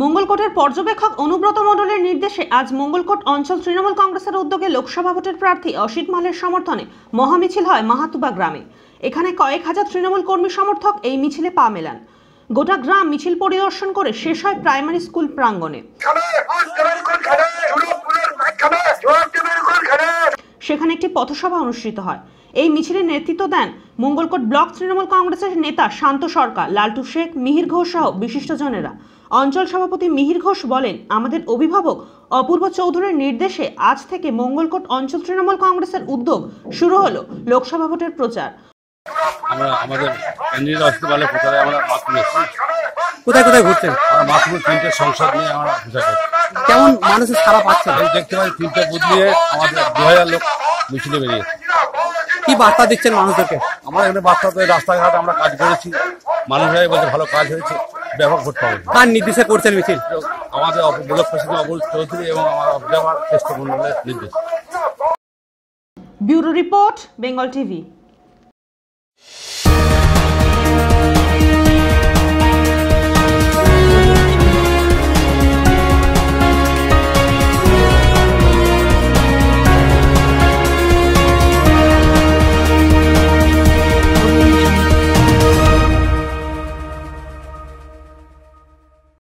মঙ্গলকোটের পর্যবেক্ষক অনুব্রত মণ্ডলের নির্দেশে আজ মঙ্গলকোট অঞ্চল তৃণমূল কংগ্রেসের উদ্যোগে লোকসভা ভোটের প্রার্থী অসিত মালের সমর্থনে মহামিছিল হয় মাহাতুবা গ্রামে। এখানে কয়েক হাজার তৃণমূল কর্মী সমর্থক এই মিছিলে পা মেলান। গোটা গ্রাম মিছিল পরিদর্শন করে শেষ হয় প্রাইমারি স্কুল প্রাঙ্গণে। সেখানে একটি পথসভা অনুষ্ঠিত হয়। এই মিছিলের নেতৃত্ব দেন মঙ্গলকোট ব্লক তৃণমূল কংগ্রেসের নেতা শান্ত সরকার, লালটু শেখ, মিহির ঘোষ সহ বিশিষ্টজনেরা। অঞ্চল সভাপতি মিহির ঘোষ বলেন, আমাদের অভিভাবক অপূর্ব চৌধুরীর নির্দেশে আজ থেকে মঙ্গলকোট অঞ্চল তৃণমূল কংগ্রেসের উদ্যোগ শুরু হলো লোকসভা ভোটের প্রচার। আমরা আমাদের পারলে প্রচারে আমরা মাতৃ এসেছি কোথায় কোথায় ঘুরছেন আমরা মাতৃপুর তিনটে সংসদ নিয়ে আমরা করছি কেমন মানুষের সারা পাচ্ছেন এই দেখতে পাই তিনটে বুথ নিয়ে আমাদের দু হাজার লোক মিছিলে বেরিয়েছে কি বার্তা দিচ্ছেন মানুষদেরকে? আমরা এখানে বাচ্চাতে রাস্তাঘাট আমরা কাজ করেছি। মানুষরাই বলছে ভালো কাজ হয়েছে ব্যাপক ভোট পাবো কার নির্দেশে করছেন মিছিল? আমাদের ব্লক প্রেসিডেন্ট অবুল চৌধুরী এবং আমার অবজারভার মন্ডলের নির্দেশ। Bureau report Bengal TV. you